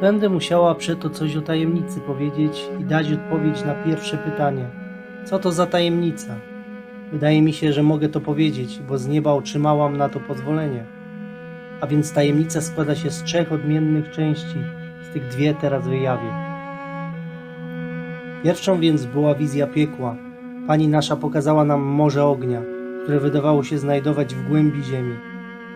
Będę musiała przeto coś o tajemnicy powiedzieć i dać odpowiedź na pierwsze pytanie. Co to za tajemnica? Wydaje mi się, że mogę to powiedzieć, bo z nieba otrzymałam na to pozwolenie. A więc tajemnica składa się z trzech odmiennych części, z tych dwie teraz wyjawię. Pierwszą więc była wizja piekła. Pani nasza pokazała nam morze ognia, które wydawało się znajdować w głębi ziemi.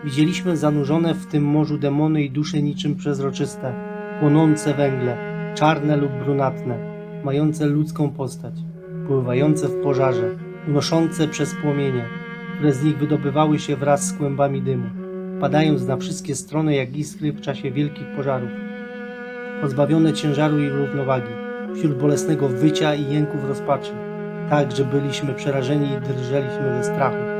Widzieliśmy zanurzone w tym morzu demony i dusze niczym przezroczyste, płonące węgle, czarne lub brunatne, mające ludzką postać, pływające w pożarze, unoszące przez płomienie, które z nich wydobywały się wraz z kłębami dymu, padając na wszystkie strony jak iskry w czasie wielkich pożarów, pozbawione ciężaru i równowagi, wśród bolesnego wycia i jęków rozpaczy, tak, że byliśmy przerażeni i drżeliśmy ze strachu.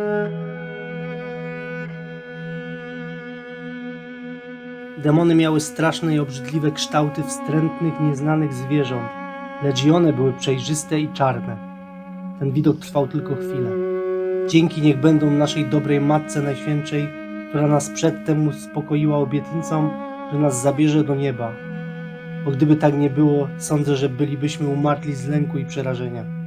Demony miały straszne i obrzydliwe kształty wstrętnych, nieznanych zwierząt, lecz i one były przejrzyste i czarne. Ten widok trwał tylko chwilę. Dzięki niech będą naszej dobrej Matce Najświętszej, która nas przedtem uspokoiła obietnicą, że nas zabierze do nieba. Bo gdyby tak nie było, sądzę, że bylibyśmy umarli z lęku i przerażenia.